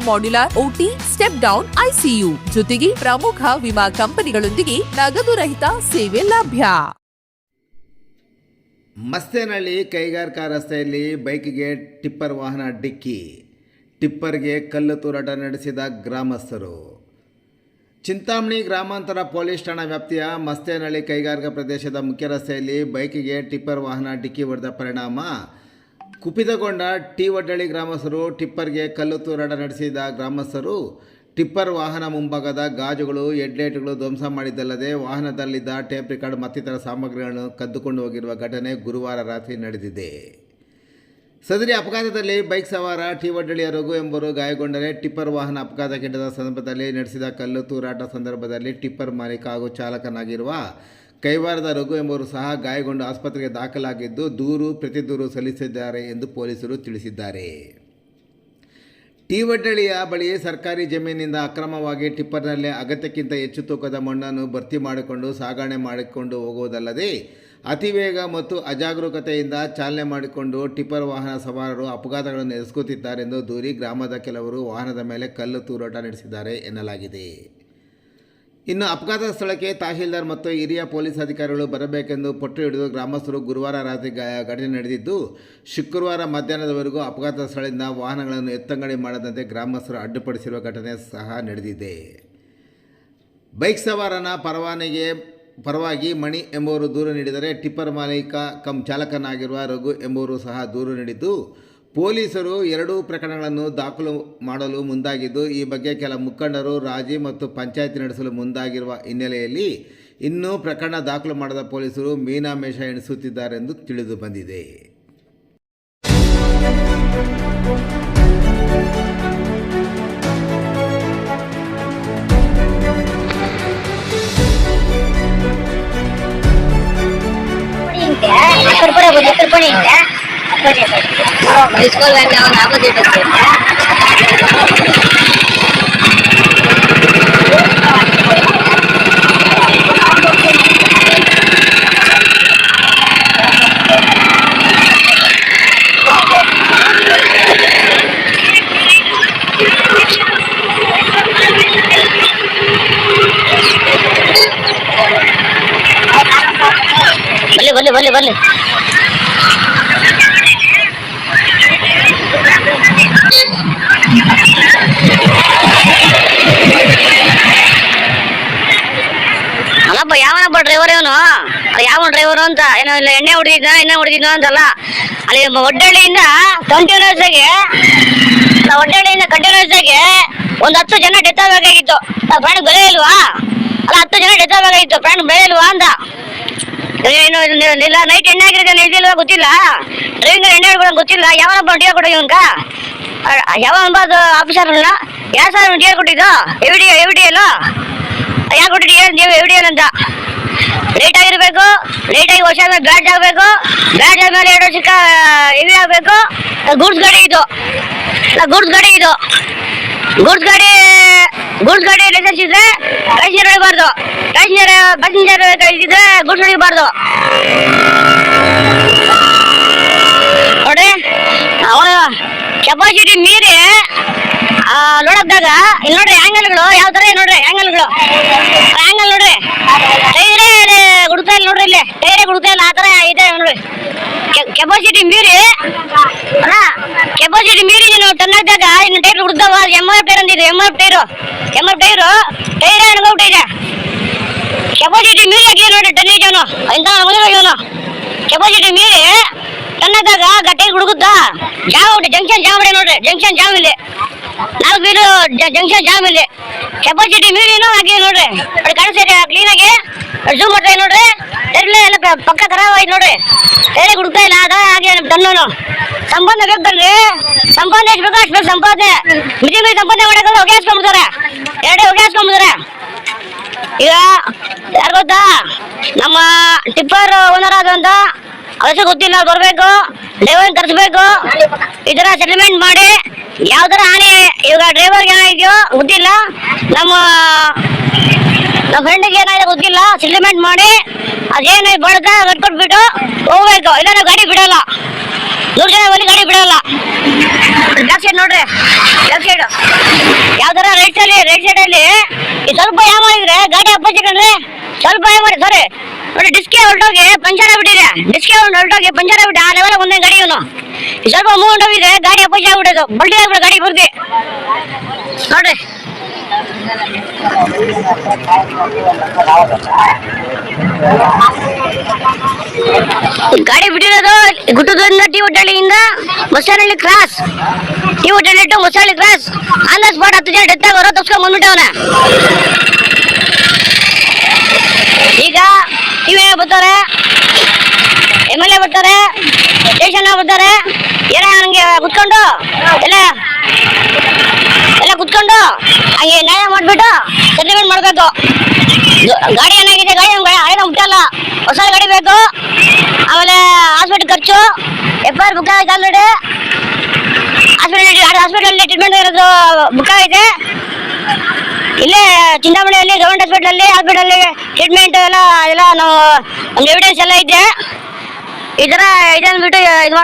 modular OT step down ICU ಜೊತೆಗೆ ಪ್ರಮುಖ ವಿಮಾ ಕಂಪನಿಗಳೊಂದಿಗೆ ನಗದು ರಹಿತ ಸೇವೆ ಲಭ್ಯ. ಮಸ್ತೇನಹಳ್ಳಿ ಕೈಗಾರಿಕಾ ರಸ್ತೆಯಲ್ಲಿ ಬೈಕ್ಗೆ ಟಿಪ್ಪರ್ ವಾಹನ ಡಿಕ್ಕಿ. ಟಿಪ್ಪರ್ಗೆ ಕಲ್ಲು ತೂರಾಟ ನಡೆಸಿದ ಗ್ರಾಮಸ್ಥರು. ಚಿಂತಾಮಣಿ ಗ್ರಾಮಾಂತರ ಪೊಲೀಸ್ ಠಾಣಾ ವ್ಯಾಪ್ತಿಯ ಮಸ್ತೇನಹಳ್ಳಿ ಕೈಗಾರಿಕಾ ಪ್ರದೇಶದ ಮುಖ್ಯ ರಸ್ತೆಯಲ್ಲಿ ಬೈಕಿಗೆ ಟಿಪ್ಪರ್ ವಾಹನ ಡಿಕ್ಕಿ ಹೊಡೆದ ಪರಿಣಾಮ ಕುಪಿತಗೊಂಡ ಟಿ ಒಡ್ಡಳ್ಳಿ ಗ್ರಾಮಸ್ಥರು ಟಿಪ್ಪರ್ಗೆ ಕಲ್ಲು ತೂರಾಟ ನಡೆಸಿದ ಗ್ರಾಮಸ್ಥರು ಟಿಪ್ಪರ್ ವಾಹನ ಮುಂಭಾಗದ ಗಾಜುಗಳು, ಹೆಡ್ಲೈಟ್ಗಳು ಧ್ವಂಸ ಮಾಡಿದ್ದಲ್ಲದೆ ವಾಹನದಲ್ಲಿದ್ದ ಟೇಪ್ ರೆಕಾರ್ಡ್ ಮತ್ತಿತರ ಸಾಮಗ್ರಿಗಳನ್ನು ಕದ್ದುಕೊಂಡು ಹೋಗಿರುವ ಘಟನೆ ಗುರುವಾರ ರಾತ್ರಿ ನಡೆದಿದೆ. ಸದರಿ ಅಪಘಾತದಲ್ಲಿ ಬೈಕ್ ಸವಾರ ಟಿ ಒಡ್ಡಳ್ಳಿಯ ರಘು ಎಂಬರು ಗಾಯಗೊಂಡರೆ ಟಿಪ್ಪರ್ ವಾಹನ ಅಪಘಾತ ಕೆಟ್ಟದ ಸಂದರ್ಭದಲ್ಲಿ ನಡೆಸಿದ ಕಲ್ಲು ತೂರಾಟ ಸಂದರ್ಭದಲ್ಲಿ ಟಿಪ್ಪರ್ ಮಾಲೀಕ ಹಾಗೂ ಚಾಲಕನಾಗಿರುವ ಕೈವಾರದ ರಘು ಎಂಬವರು ಸಹ ಗಾಯಗೊಂಡು ಆಸ್ಪತ್ರೆಗೆ ದಾಖಲಾಗಿದ್ದು ದೂರು, ಪ್ರತಿದೂರು ಸಲ್ಲಿಸಿದ್ದಾರೆ ಎಂದು ಪೊಲೀಸರು ತಿಳಿಸಿದ್ದಾರೆ. ಟಿವಡ್ಡಳಿಯ ಬಳಿ ಸರ್ಕಾರಿ ಜಮೀನಿನಿಂದ ಅಕ್ರಮವಾಗಿ ಟಿಪ್ಪರ್ನಲ್ಲಿ ಅಗತ್ಯಕ್ಕಿಂತ ಹೆಚ್ಚು ತೂಕದ ಮಣ್ಣನ್ನು ಭರ್ತಿ ಮಾಡಿಕೊಂಡು ಸಾಗಣೆ ಮಾಡಿಕೊಂಡು ಹೋಗುವುದಲ್ಲದೆ, ಅತಿವೇಗ ಮತ್ತು ಅಜಾಗರೂಕತೆಯಿಂದ ಚಾಲನೆ ಮಾಡಿಕೊಂಡು ಟಿಪ್ಪರ್ ವಾಹನ ಸವಾರರು ಅಪಘಾತಗಳನ್ನು ಎದುರಿಸುತ್ತಿದ್ದಾರೆಂದು ದೂರಿ ಗ್ರಾಮದ ಕೆಲವರು ವಾಹನದ ಮೇಲೆ ಕಲ್ಲು ತೂರಾಟ ನಡೆಸಿದ್ದಾರೆ ಎನ್ನಲಾಗಿದೆ. ಇನ್ನು ಅಪಘಾತ ಸ್ಥಳಕ್ಕೆ ತಹಶೀಲ್ದಾರ್ ಮತ್ತು ಹಿರಿಯ ಪೊಲೀಸ್ ಅಧಿಕಾರಿಗಳು ಬರಬೇಕೆಂದು ಪಟ್ಟು ಹಿಡಿದು ಗ್ರಾಮಸ್ಥರು ಗುರುವಾರ ರಾತ್ರಿ ಘಟನೆ ನಡೆದಿದ್ದು, ಶುಕ್ರವಾರ ಮಧ್ಯಾಹ್ನದವರೆಗೂ ಅಪಘಾತ ಸ್ಥಳದಿಂದ ವಾಹನಗಳನ್ನು ಎತ್ತಂಗಡಿ ಮಾಡದಂತೆ ಗ್ರಾಮಸ್ಥರು ಅಡ್ಡಿಪಡಿಸಿರುವ ಘಟನೆ ಸಹ ನಡೆದಿದೆ. ಬೈಕ್ ಸವಾರನ ಪರವಾನಿಗೆ ಪರವಾಗಿ ಮಣಿ ಎಂಬುವರು ದೂರು ನೀಡಿದರೆ ಟಿಪ್ಪರ್ ಮಾಲೀಕ ಕಂ ಚಾಲಕನಾಗಿರುವ ರಘು ಎಂಬುವರು ಸಹ ದೂರು ನೀಡಿದ್ದು ಪೊಲೀಸರು ಎರಡೂ ಪ್ರಕರಣಗಳನ್ನು ದಾಖಲು ಮಾಡಲು ಮುಂದಾಗಿದ್ದು, ಈ ಬಗ್ಗೆ ಕೆಲ ಮುಖಂಡರು ರಾಜಿ ಮತ್ತು ಪಂಚಾಯತಿ ನಡೆಸಲು ಮುಂದಾಗಿರುವ ಹಿನ್ನೆಲೆಯಲ್ಲಿ ಇನ್ನೂ ಪ್ರಕರಣ ದಾಖಲು ಮಾಡದ ಪೊಲೀಸರು ಮೀನಾಮೇಷ ಎಣಿಸುತ್ತಿದ್ದಾರೆಂದು ತಿಳಿದು ಬಂದಿದೆ. इसको भले भले भले भले ಅಲ್ಲಪ್ಪ ಯಾವನಪ್ಪ ಡ್ರೈವರ್ ಇವನು? ಯಾವ ಡ್ರೈವರ್ ಅಂತ? ಏನೋ ಇಲ್ಲ ಎಣ್ಣೆ ಹೊಡಿದಿದ್ದ ಎಣ್ಣೆ ಹೊಡಿದಿದ್ದ ಅಂತಲ್ಲ. ಅಲ್ಲಿ ಒಡ್ಡಳ್ಳಿಯಿಂದ ಕಂಟಿನ್ಯೂಸ್ ಆಗಿ ಒಡ್ಡಳ್ಳಿಯಿಂದ ಕಂಟಿನ್ಯೂಸ್ ಆಗಿ ಒಂದು ಹತ್ತು ಜನ ಡೆತ್ ಆಗಬೇಕಾಗಿತ್ತು. ಫ್ರೆಂಡ್ ಬೆಲೆ ಇಲ್ವಾ ಅಲ್ಲ, ಹತ್ತು ಜನ ಡೆತ್ ಆಗಬೇಕಾಗಿತ್ತು, ಪ್ರಾಣ ಬೆಲೆ ಇಲ್ವಾ ಅಂತ. ಏನು ಇಲ್ಲ ನೈಟ್ ಎಣ್ಣೆ ಹಾಕಿದ್ರೆ ಇದಿಲ್ಲ ಗೊತ್ತಿಲ್ಲ. ಡ್ರೈವಿಂಗ್ ಎಣ್ಣೆ ಹೊಡ್ಕೊಳ್ಳೋದು ಗೊತ್ತಿಲ್ಲ. ಯಾವನಪ್ಪ ಡಿಯರ್ ಕೊಡು ಇವನ್ಕ ಯಾವ ಅದು ಆಫೀಸರ್ ಅಲ್ಲ ಯಾರು ಸರ್ ಡಿಯರ್ ಕೊಟ್ಟಿದ್ದು? ಎವಿಡಿ ಎವಿಡಿ ಅಲ್ಲ? ಯಾರು ಕೊಟ್ಟಿದ್ದೀಯ ನೀವು ಎವಿಡಿ ಅಂತ. ಲೇಟ್ ಆಗಿರ್ಬೇಕು ಲೇಟ್ ಆಗಿ ವರ್ಷ ಮೇಲೆ ಬ್ಯಾಟ್ ಆಗಬೇಕು, ಬ್ಯಾಡ್ಜ್ ಆದ್ಮೇಲೆ ಎರಡು ವರ್ಷಕ್ಕ ಇವಿ ಆಗಬೇಕು. ಗೂಡ್ಸ್ ಗಾಡಿ ಇದು. ಗೂಡ್ಸ್ ಗಾಡಿ ಇದು. ಗೂಡ್ಸ್ ಗಾಡಿ ಗೂಡ್ಸ್ ಗಾಡಿ ಇದ್ರೆ ಪ್ಯಾಸೆಂಜರ್ ಹೊಡಿಬಾರ್ದು. ಪ್ಯಾಸೆಂಜರ್ ಪ್ಯಾಸೆಂಜರ್ ಇದ್ರೆ ಗೂಡ್ಸ್ ಹೊಡಿಬಾರ್ದು. ನೋಡಿ, ಅವರ ಕೆಪಾಸಿಟಿ ಮೀರಿ ನೋಡಕ್ದಾಗ ಇಲ್ಲಿ ನೋಡ್ರಿ ಆಂಗಲ್ಗಳು ಯಾವ ಇದೆ ನೋಡ್ರಿ ಆ್ಯಂಗಲ್ಗಳು ಆ್ಯಂಗಲ್ ನೋಡ್ರಿ. ಗುಡ್ತಾ ಇಲ್ಲ ನೋಡ್ರಿ ಇಲ್ಲಿ. ಟೈರೇ ಗುಡ್ತಾ ಇಲ್ಲ ಆತರ ತರ ಇದೆ ನೋಡ್ರಿ. ಕೆಪಾಸಿಟಿ ಮೀರಿ. ಅಲ್ಲ ಕೆಪಾಸಿಟಿ ಮೀರಿ ನೀನು ಟನ್ ಹಾಕಿದಾಗ ಇನ್ನು ಟೈರ್ ಹುಡ್ದವ M R tyre ಅಂದಿದೆ M R tyre M R tyre ಟೈರೇ ಇದೆ. ಕೆಪಾಸಿಟಿ ಮೀರಿ ಹಾಕಿದೆ ನೋಡಿ ಟನ್ನೇಜ್ ಅವನು. ಇಂಥ ಇವನು. ಕೆಪಾಸಿಟಿ ಮೀರಿ ಟನ್ನಾದಾಗ ಗಟ್ಟೆ ಹುಡುಗುತ್ತಾ ಜಾಮ್ ಜಂಕ್ಷನ್ ಜಾಮ್ ನೋಡ್ರಿ. ಜಂಕ್ಷನ್ ಜಾಮ್ ಇಲ್ಲಿ. ನಾಲ್ಕು ಬೀರು ಜಂಕ್ಷನ್ ಜಾಮ್ ಇಲ್ಲಿ. ಕೆಪಾಸಿಟಿ ಮೀರಿನೂ ಆಗಿ ನೋಡ್ರಿ. ಅಲ್ಲಿ ಕಾಣಿಸ್ತಾ ಕ್ಲೀನ್ ಆಗಿ. ಝೂಮ್ ಮಾಡ್ತಾ ನೋಡ್ರಿ. ಎಲ್ಲ ಪಕ್ಕ ಖರಾಬ್ ಆಯ್ತು ನೋಡ್ರಿ. ಬೇರೆ ಹುಡುಕ್ತಾ ಇಲ್ಲ, ಅದ ಹಾಗೆ ತನ್ನೋನು. ಸಂಪಾದನೆ ಬೇಕು ಬನ್ರಿ ಸಂಪಾದನೆ ಎಷ್ಟು ಬೇಕೋ ಅಷ್ಟು ಬೇಕು ಸಂಪಾದನೆ. ಮಿತಿ ಮೀರಿ ಸಂಪಾದನೆ ಮಾಡಕ್ಕಲ್ಲ ಒಗ್ಯಾಸ್ಕೊಂಡ್ಬಿಡ್ತಾರೆ ಎರಡೇ ಒಗ್ಯಾಸ್ಕೊಂಡ್ಬಿಡ್ತಾರೆ ಈಗ ಯಾರು ಗೊತ್ತಾ? ನಮ್ಮ ಟಿಪ್ಪರ್ ಓನರ್ ಆದಂತ ಅವಶ್ಯ ಗೊತ್ತಿಲ್ಲ ಬರ್ಬೇಕು. ಡ್ರೈವರ್ ಈ ತರ ಸೆಟಲ್ಮೆಂಟ್ ಮಾಡಿ, ಯಾವ್ದಾರ ಹಾನಿ, ಇವಾಗ ಡ್ರೈವರ್ಗೆ ಏನಾಗಿದೆಯೋ ಗೊತ್ತಿಲ್ಲ. ನಮ್ಮ ನಮ್ಮ ಫ್ರೆಂಡಿಗೆ ಏನಾಗಿದೆ ಗೊತ್ತಿಲ್ಲ. ಸೆಟಲ್ಮೆಂಟ್ ಮಾಡಿ, ಅದೇನು ಬಳಕ ಕಟ್ಕೊಟ್ಬಿಟ್ಟು ಹೋಗ್ಬೇಕು. ಇಲ್ಲ ನಾವು ಗಾಡಿ ಬಿಡಲ್ಲ. ನೂರು ಜನ ಬನ್ನಿ ಗಾಡಿ ಬಿಡಲ್ಲ. ಲೆಫ್ಟ್ ಸೈಡ್ ನೋಡ್ರಿ. ಲೆಫ್ಟ್ ಸೈಡ್ ಯಾವ ತರ ರೈಟ್ ಸೈಡ್ ರೈಟ್ ಸೈಡಲ್ಲಿ ಸ್ವಲ್ಪ ಯಾವ ಮಾಡಿದ್ರೆ ಗಾಡಿ ಅಪ್ಪಚ್ಚಿಕೊಂಡ್ರೆ ಸ್ವಲ್ಪ ಯಾವ ಮಾಡಿ ಸಾರಿ ನೋಡಿ ಡಿಸ್ಕೆ ಹೊರಟೋಗಿ ಪಂಚರ್ ಆಗ್ಬಿಟ್ಟಿದೆ. ಡಿಸ್ಕೆ ಹೊರಟೋಗಿ ಪಂಚರ್ ಆಗ್ಬಿಟ್ಟು ಆ ಲೆವೆಲ್ ಒಂದೇ ಗಾಡಿ ಇವನು. ಸ್ವಲ್ಪ ಮೂವ್ ಹೊಂಟೋಗಿದೆ ಗಾಡಿ ಅಪ್ಪಚ್ಚಿ ಆಗ್ಬಿಡೋದು ಬಲ್ಟಿ ಆಗ್ಬಿಡೋ ಗಾಡಿ ಪೂರ್ತಿ. ನೋಡ್ರಿ. ಗಾಡಿ ಬಿಟ್ಟಿರೋದು ಗುಟ್ಟದಿಂದ T ಹೋಟೆಲಿಂದ Mosaralli cross T hotel to Mosaralli cross on the spot ಹತ್ತು ಜನ ಡೆತ್ ಆಗೋರು, ತಪ್ಸ್ಕೊಂಡ್ ಬಂದ್ಬಿಟ್ಟವನ ಈಗ ಟಿವಿ ಬರ್ತಾರೆ. ಎಂ ಎಲ್ ಎ ಬರ್ತಾರೆ. ಸ್ಟೇಷನ್ ಬರ್ತಾರೆ. ಏನ ನನಗೆ ಕುತ್ಕೊಂಡು, ಎಲ್ಲ ಎಲ್ಲ ಕುತ್ಕೊಂಡು ಹಂಗೆ ನ್ಯಾಯ ಮಾಡ್ಬಿಟ್ಟು ಸೆಟಲ್ಮೆಂಟ್ ಮಾಡ್ಬೇಕು. ಗಾಡಿ ಏನಾಗಿದೆ, ಗಾಡಿ ಹಳೆ ಹಳೆನ ಮುಟ್ಟಲ್ಲ ಹೊಸ ಗಾಡಿ ಬೇಕು. ಆಮೇಲೆ ಹಾಸ್ಪಿಟಲ್ ಖರ್ಚು. ಎಫ್ ಆರ್ ಬುಕ್ ಆಗಿದೆ ಆಲ್ರೆಡಿ ಹಾಸ್ಪಿಟಲ್ ಹಾಸ್ಪಿಟಲ್ ಟ್ರೀಟ್ಮೆಂಟ್ ಇರೋದು ಬುಕ್ ಆಗಿದೆ ಇಲ್ಲೇ ಚಿಂತಾಮಣಿಯಲ್ಲಿ ಗವರ್ಮೆಂಟ್ ಹಾಸ್ಪಿಟಲ್ ಹಾಸ್ಪಿಟಲ್ ಟ್ರೀಟ್ಮೆಂಟ್ ಎಲ್ಲ ಎಲ್ಲ ನಾವು ಎವಿಡೆನ್ಸ್ ಎಲ್ಲ ಇದೆ ಇದರ ಥರ ಇದೆ